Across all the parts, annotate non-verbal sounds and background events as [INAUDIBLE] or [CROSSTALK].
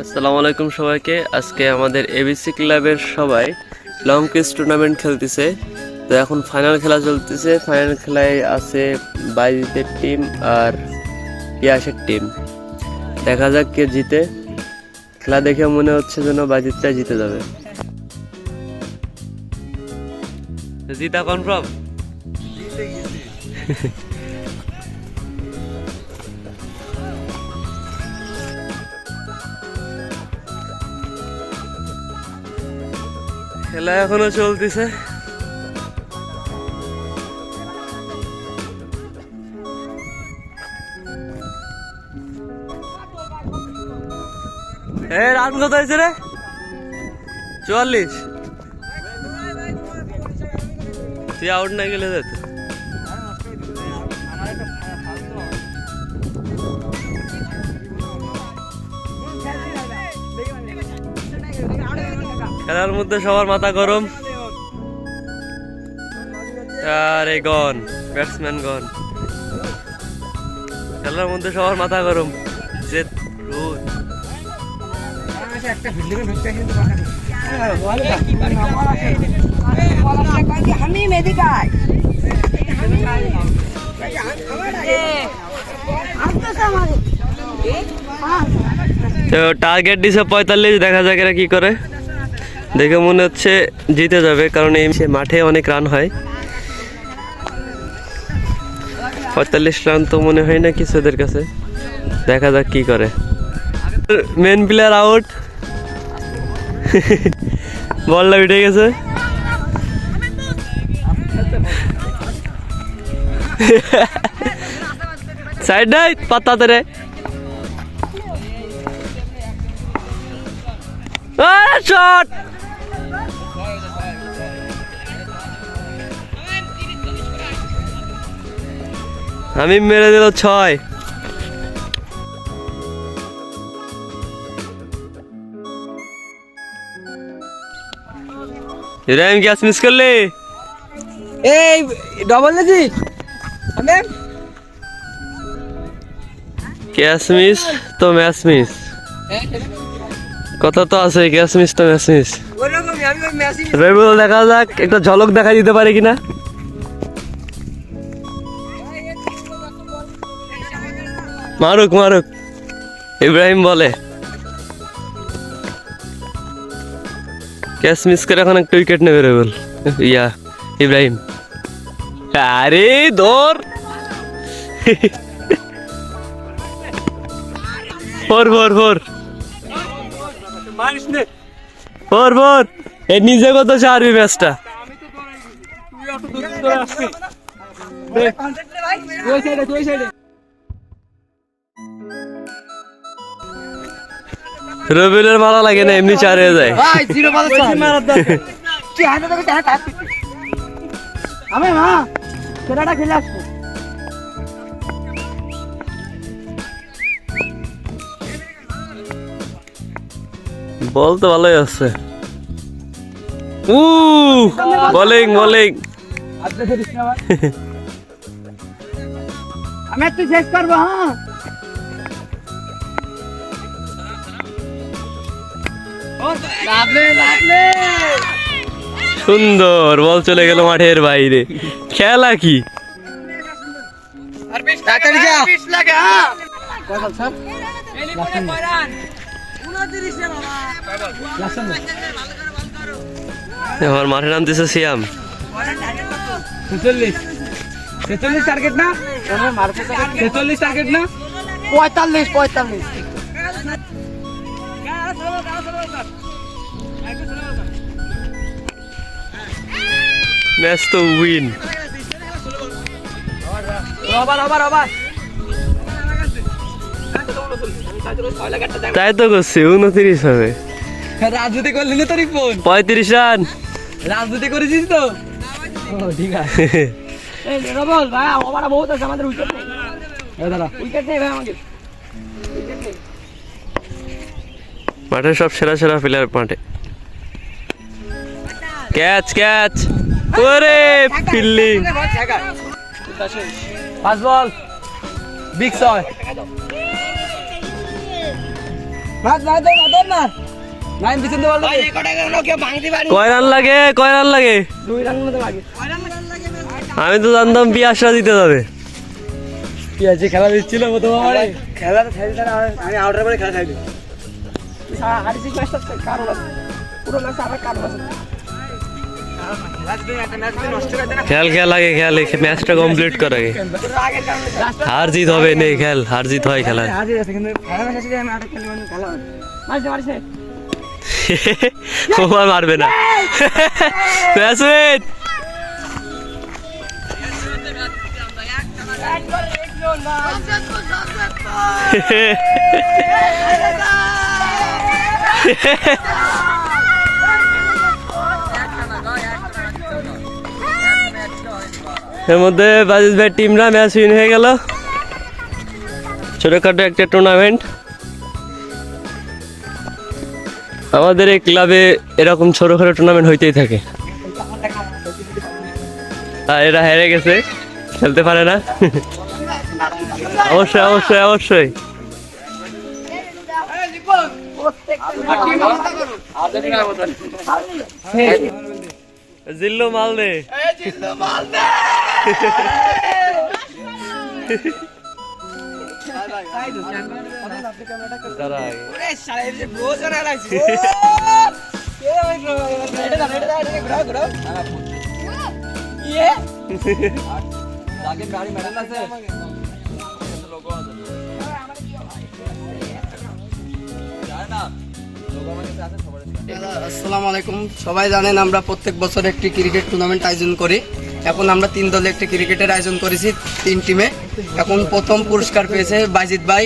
আসসালামু আলাইকুম সবাইকে। আজকে আমাদের এবিসি ক্লাবের সবাই লং কুইজ টুর্নামেন্ট খেলতেছে। তো এখন ফাইনাল খেলা চলতেছে। ফাইনাল খেলায় আছে বাইজিতের টিম আর ইয়াসের টিম দেখা যাক কে জিতে। খেলা দেখে মনে হচ্ছে যেন বাইজিতটা জিতে যাবে। জিতা কনফার্ম খেলা এখনও চলতেছে। এ রান কত হয়েছে রে? চুয়াল্লিশ। তুই আউট না গেলে যেত। খেলার মধ্যে সবার মাথা গরম। আরে গন ব্যাটসম্যান গন খেলার মধ্যে সবার মাথা গরম। যে রোদ। তো টার্গেট দিছে পঁয়তাল্লিশ, দেখা যাক এরা কি করে। দেখে মনে হচ্ছে জিতে যাবে, কারণ এই মাঠে অনেক রান হয়। পঁয়তাল্লিশ রান তো মনে হয় না কিছু এদের কাছে। দেখা যাক কি করে। মেন প্লেয়ার আউট বলটা উঠে গেছে। সাইড নাই, পাত্তা তেরে শট আমি মেরে দিল ছয়। ইব্রাহিম গ্যাস মিস করলি? এই ডবল আমি গ্যাস মিস? তো ম্যাচ মিস। কথা তো আছে গ্যাস মিস? তো ম্যাচ মিস। রবিউল দেখা যাক একটা ঝলক দেখা দিতে পারে কিনা? মারুক মারুক। ইব্রাহিম বলে। ক্যাচ মিস করে এখন একটা উইকেট নেবে রবিউল ইয়া ইব্রাহিম। আরে দৌড় four four four four four এ নিজে কত চারবি ম্যাচটা? রবিউলের মারা লাগে না এমনি চার হয়ে যায়। আমি মা সেটাটা খেলে আসব। বল তো ভালোই আছে। উ বোলিং বোলিং। আমি একটু শেষ করব হ্যাঁ? সুন্দর বল চলে গেল মাঠের বাইরে। খেলা কি? হ্যাঁ। আমার মাঠে নামতেছে সিয়াম। ছেচল্লিশ। ছেচল্লিশ টার্গেট না? ছেচল্লিশ টার্গেট না? পঁয়তাল্লিশ পঁয়তাল্লিশ। আবার আবার আবার তাই তো করছি উনত্রিশ হবে। রাজনীতি করলি না তোর ফোন পঁয়ত্রিশ রান। রাজনীতি করেছিস তো? ঠিক আছে। [LAUGHS] রবল ভাই ওভার বহুত আছে আমাদের উইকেট নেই। এই উইকেট নেই ভাই আমাদের। মাঠের সব সেরা সেরা প্লেয়ার মাঠে। Catch catch. ওরে ফিল্ডিং পাঁচ বল। বিগ ছয়। কয় রান লাগে কয় রান লাগে দুই রান মতো লাগে। আমি তো জানতাম পিয়াসরা দিতে যাবে। কি আছে খেলা দিচ্ছিল প্রথম আমারে। খেলা তো খেলতে আমি আউটার পরে খেলা খাইলি হারিসি ম্যাচটা কারণ আছে। পুরো ম্যাচ আমার কারণ আছে। খেল খেল আগে এই ম্যাচটা কমপ্লিট কর আগে। হার জিত হবে নেই খেল হার জিত হয় খেলা [LAUGHS] ও মারবে না। [LAUGHS] ব্যাটসম্যান! [LAUGHS] এর মধ্যে বাজিত ভাই টিমরা ম্যাচ উইন হয়ে গেল। ছোটখাটো একটা টুর্নামেন্ট আমাদের এই ক্লাবে এরকম ছোটখাটো টুর্নামেন্ট হইতেই থাকে। আর এরা হেরে গেছে, খেলতে পারে না। অবশ্যই অবশ্যই অবশ্যই। জিল্লো মাল দে আগে। আসসালামু আলাইকুম সবাই জানেন আমরা প্রত্যেক বছর একটি ক্রিকেট টুর্নামেন্ট আয়োজন করি এখন আমরা তিন দলে একটা ক্রিকেটের আয়োজন করেছি, তিন টিমে এখন প্রথম পুরস্কার পেয়েছে বাইজিৎ ভাই,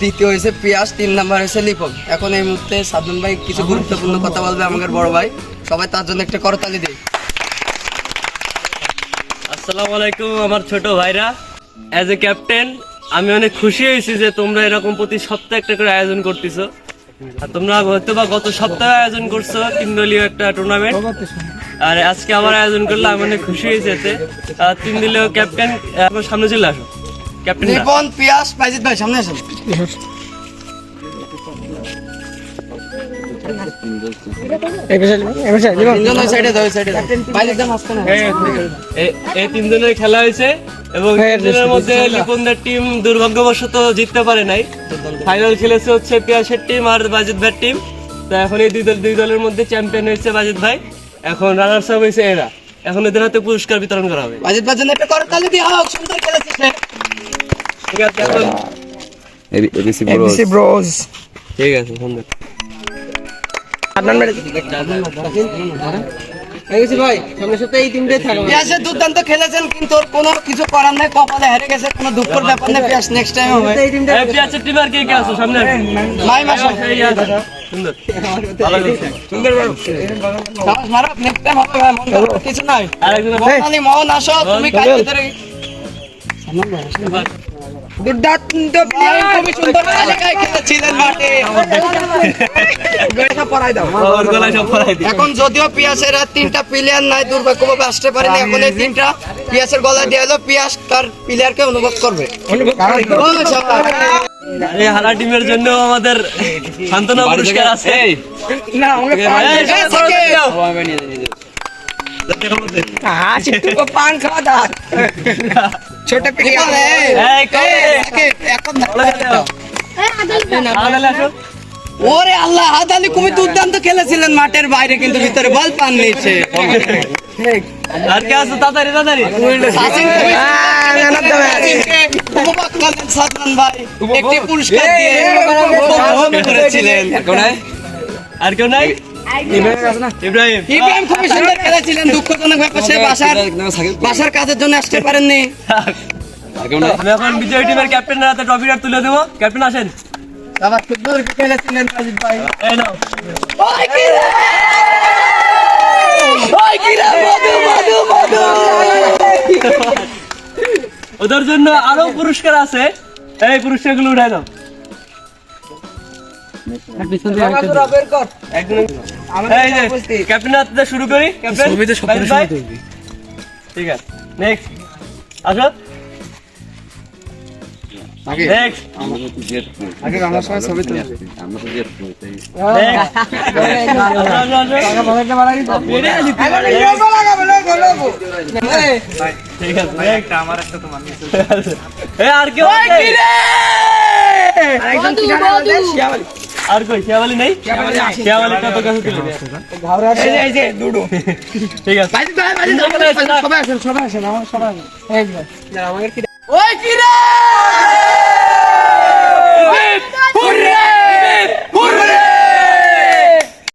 দ্বিতীয় হয়েছে পিয়াস, তিন নাম্বার হয়েছে লিপন। এখন এই মুহূর্তে সাদন ভাই কিছু গুরুত্বপূর্ণ কথা বলবে আমাদের বড় ভাই। সবাই তার জন্য একটা করতালি দেয় আসসালামু আলাইকুম আমার ছোট ভাইরা। অ্যাজ এ ক্যাপ্টেন আমি অনেক খুশি হয়েছি যে তোমরা এরকম প্রতি সপ্তাহে একটা করে আয়োজন করতেছো। আর তোমরা হয়তো বা গত সপ্তাহে আয়োজন করছ তিন দলীয় একটা টুর্নামেন্ট আর আজকে আমার আয়োজন করলে আমি অনেক খুশি হয়েছি এতে। আর তিন দলীয় ক্যাপ্টেন আমার সামনে চলে আসো। ক্যাপ্টেন পিয়াস বাইজিৎ ভাই সামনে আসুন মাঝখানে এই তিনজনের খেলা হয়েছে এবং তিনজনের মধ্যে লিপনদের টিম দুর্ভাগ্যবশত জিততে পারে নাই। ফাইনাল খেলেছে হচ্ছে পিয়াসের টিম আর বাজিদ ভাইয়ের টিম তো এখন এই দুই দল দুই দলের মধ্যে চ্যাম্পিয়ন হয়েছে বাজিদ ভাই। এখন রানার্স আপ হয়েছে এরা এখন এদের হাতে পুরস্কার বিতরণ করা হবে ভাইয়ের জন্য একটা করতালি দিয়ে হোক সুন্দর খেলেছিস রে ঠিক আছে এখন এবিসি ব্রোজ ঠিক আছে সুন্দর এবিসি ভাই সামনের সপ্তাহে এই তিনটাই থাকবে পিয়াসে দুর্দান্ত খেলেছেন কিন্তু ওর কোনো কিছু করার নাই কপালে হেরে গেছে কোনো দুঃখের ব্যাপার নেই পিয়াস নেক্সট টাইম হবে এই তিনটা এই পিয়াসের টিম আর কে কে আছো সামনে মাই মাসা এই আছে। সুন্দর সুন্দর বল। সাহস মারো নেক্সট টাইম হবে ভাই, খারাপ কিছু নাই আরেকজন আছে? বর্ণালী মোহন আসো তুমি কাজ ভিতরে দুর্দান্ত ভাই, খুবই সুন্দর তালিকায় খেলেছিলেন মাঠে পড়াই দাও ওর সব পরাই দিই। এখন যদিও পিয়াসের আর তিনটা প্লেয়ার নাই দুর্ভাগ্যভাবে আসতে পারেনি এখন এই তিনটা পিয়াসের গলায় দিয়ে হলো পিয়াস তার প্লেয়ারকে অনুভব করবে ও, শাবাশ। এই হারা টিমের জন্য আমাদের সান্ত্বনা পুরস্কার আছে। না পান খাওয়া ছোট। ওরে আল্লাহ হাদালি তুমি দুর্দান্ত খেলেছিলেন মাঠের বাইরে কিন্তু ভিতরে বল পান নিচ্ছে আর কে আছো তাড়াতাড়ি তাড়াতাড়ি সাচিনকে উপভোগ করলেন সাদমান ভাই একটি পুরস্কার দিয়ে করেছিলেন আর কেউ নাই ইব্রাহিম ইব্রাহিম খুবই সুন্দর খেলেছিলেন দুঃখজনক ব্যাপার সে বাসার বাসার কাজের জন্য আসতে পারেননি আমি এখন বিজয় টিমের ক্যাপ্টেনের হাতে ট্রফিটা তুলে দেবো ক্যাপ্টেন আসেন আবার সুন্দর খেলেছিলেন রাজীব ভাই এই নাও ওই কি রে ওই কি রে মধু মধু মধু ওদের জন্য আরও পুরস্কার আছে। এই পুরস্কারগুলো উঠাই দাও। ক্যাপ্টেন শুরু করি। ক্যাপ্টেন ঠিক আছে নেক্সট আসো। আমার একটা তোমার। এ আর কেউ আছে? আর কই শিয়াবালি নেই? শিয়াবালি কত কাছে তুলে ঠিক আছে। সবাই আসেন সবাই আসেন সবাই আসেন আমার সবাই আসেন। ওই কি রে